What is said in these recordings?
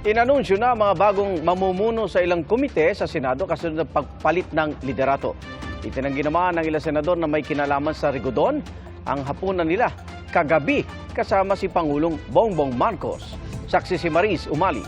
Inanunsyo na mga bagong mamumuno sa ilang komite sa Senado kasunod ng pagpalit ng liderato. Itinanggi naman ng ilang senador na may kinalaman sa Rigodon ang hapunan nila kagabi kasama si Pangulong Bongbong Marcos. Saksi si Maris Umali.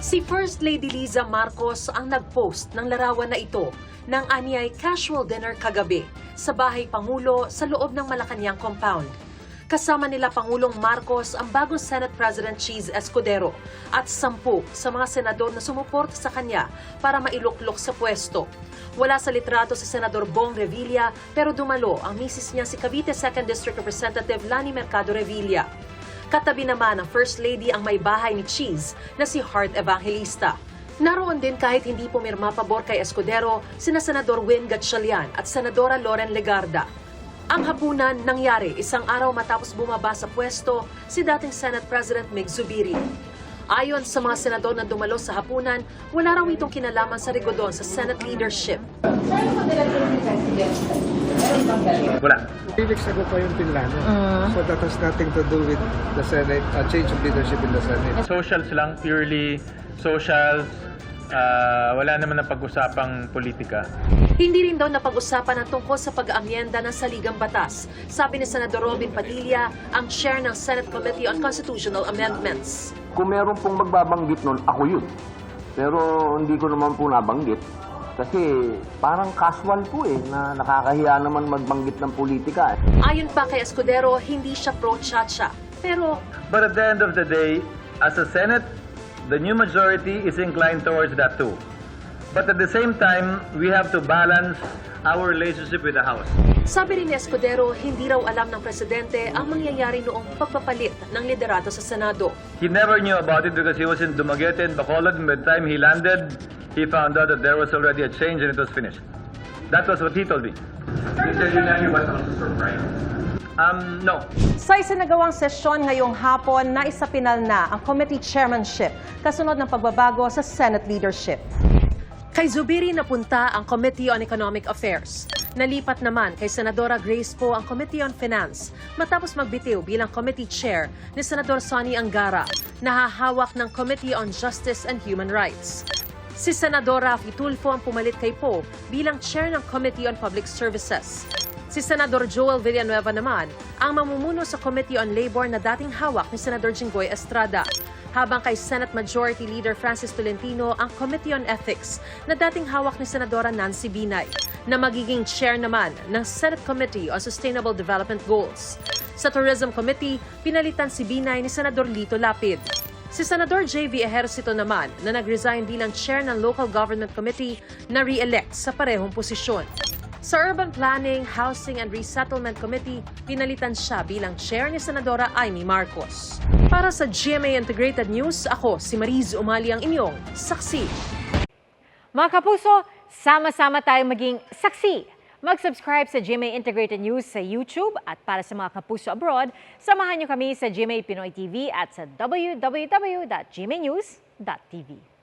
Si First Lady Liza Marcos ang nag-post ng larawan na ito ng anyay casual dinner kagabi sa bahay Pangulo sa loob ng Malacanang compound. Kasama nila Pangulong Marcos ang bagong Senate President Cheese Escudero at sampu sa mga senador na sumuporta sa kanya para mailuklok sa pwesto. Wala sa litrato si Senador Bong Revilla pero dumalo ang misis niya si Cavite 2nd District Representative Lani Mercado Revilla. Katabi naman ng First Lady ang may bahay ni Cheese na si Heart Evangelista. Naroon din kahit hindi pumirma pabor kay Escudero, sina Senador Win Gatchalian at Senadora Loren Legarda. Ang hapunan nangyari isang araw matapos bumaba sa pwesto si dating Senate President Mig Zubiri. Ayon sa mga senador na dumalo sa hapunan, wala raw itong kinalaman sa Rigodon sa Senate leadership. Wala. Three weeks ago pa yung pinlano. So that has nothing to do with the Senate, uh, change of leadership in the Senate. Socials lang, purely socials. Ah, wala naman na pag-usapang politika. Hindi rin daw napag-usapan ang tungkol sa pag-aamyenda ng saligang batas. Sabi ni Senador Robin Padilla, ang chair ng Senate Committee on Constitutional Amendments. Kung meron pong magbabanggit nun, ako yun. Pero hindi ko naman po nabanggit. Kasi parang casual po eh, na nakakahiya naman magbanggit ng politika. eh. Ayon pa kay Escudero, hindi siya pro-chacha. Pero But at the end of the day, as a Senate, the new majority is inclined towards that too. But at the same time, we have to balance our relationship with the House. sabi rin ni Escudero, hindi raw alam ng presidente ang mangyayari noong pagpapalit ng liderato sa Senado. He never knew about it because he was in Dumaguete and Bacolod. And by the time he landed, he found out that there was already a change and it was finished. That was what he told me. Um, no. Sa isinagawang sesyon ngayong hapon, naisapinal na ang committee chairmanship kasunod ng pagbabago sa Senate leadership. Kay Zubiri napunta ang Committee on Economic Affairs. Nalipat naman kay Senadora Grace Poe ang Committee on Finance matapos magbitiw bilang committee chair ni Senador Sonny Angara, nahahawak ng Committee on Justice and Human Rights. Si Senadora Rafi Tulfo ang pumalit kay Poe bilang chair ng Committee on Public Services. Si Senador Joel Villanueva naman ang mamumuno sa Committee on Labor na dating hawak ni Senador Jinggoy Estrada. Habang kay Senate Majority Leader Francis Tolentino ang Committee on Ethics na dating hawak ni Senadora Nancy Binay na magiging chair naman ng Senate Committee on Sustainable Development Goals. Sa Tourism Committee, pinalitan si Binay ni Senador Lito Lapid. Si Senador J.V. Ejercito naman na nag-resign bilang chair ng Local Government Committee na re-elect sa parehong posisyon. Sa Urban Planning, Housing and Resettlement Committee, pinalitan siya bilang chair ni Senadora Amy Marcos. Para sa GMA Integrated News, ako si Mariz Umali ang inyong saksi. Mga kapuso, sama-sama tayong maging saksi. Mag-subscribe sa GMA Integrated News sa YouTube at para sa mga kapuso abroad, samahan niyo kami sa GMA Pinoy TV at sa www.gmanews.tv.